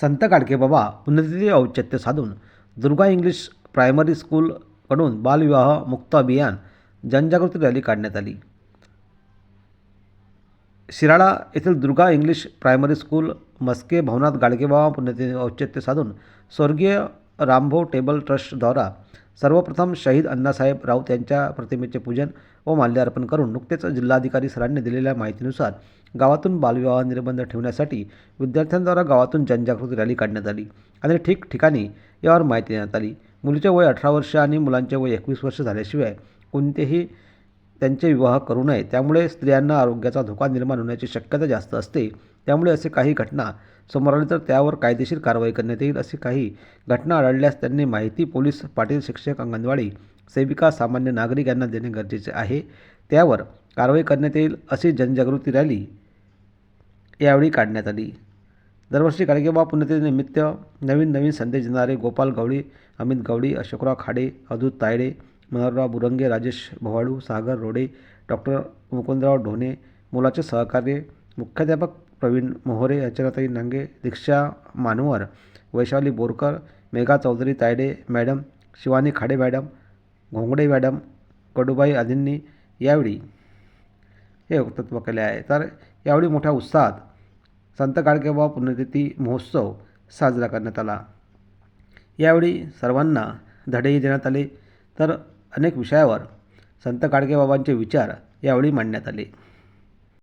संत गाडगेबाबा पुण्यतिथी औचित्य साधून दुर्गा इंग्लिश प्रायमरी स्कूलकडून बालविवाह मुक्त अभियान जनजागृती रॅली काढण्यात आली. शिराळा येथील Durga English primary school Maske भवनात गाडगेबाबा पुण्यतिथी औचित्य साधून स्वर्गीय रामभाऊ टेबल ट्रस्टद्वारा सर्वप्रथम शहीद अण्णासाहेब राऊत यांच्या प्रतिमेचे पूजन व माल्यार्पण करून नुकतेच जिल्हाधिकारी सरांनी दिलेल्या माहितीनुसार गावातून बालविवाह निर्बंध ठेवण्यासाठी विद्यार्थ्यांद्वारा गावातून जनजागृती रॅली काढण्यात आली आणि ठिकठिकाणी यावर माहिती देण्यात आली. मुलीचे वय अठरा वर्ष आणि मुलांचे वय एकवीस वर्ष झाल्याशिवाय कोणतेही त्यांचे विवाह करू नये. त्यामुळे स्त्रियांना आरोग्याचा धोका निर्माण होण्याची शक्यता जास्त असते. त्यामुळे असे काही घटना समोर आले तर त्यावर कायदेशीर कारवाई करण्यात येईल अशी काही घटना आढळल्यास त्यांनी माहिती पोलीस पाटील शिक्षक अंगणवाडी सेविका सामान्य नागरिक यांना देणे गरजेचे आहे. त्यावर कारवाई करण्यात येईल अशी जनजागृती रॅली यावेळी काढण्यात आली. दरवर्षी गाडगेबा पुण्यतिथीनिमित्त नवीन नवीन संदेश देणारे गोपाल गवळी अमित गवळी अशोकराव खाडे अदूत तायडे मनोहरराव बुरंगे राजेश भवाडू सागर रोडे डॉक्टर मुकुंदराव ढोणे मुलाचे सहकार्य मुख्याध्यापक Pravin Mohare अर्चनाताई Nange Diksha Manwar Vaishali Borkar Megha Chaudhari Tayde madam Shivani Khade madam Ghongade madam Kadubai आदींनी यावेळी हे वक्तत्व केले आहे. तर यावेळी मोठ्या उत्साहात संत गाडगेबाबा पुण्यतिथी महोत्सव साजरा करण्यात आला. यावेळी सर्वांना धडेही देण्यात आले. तर अनेक विषयावर संत गाडगेबाबांचे विचार यावेळी मांडण्यात आले.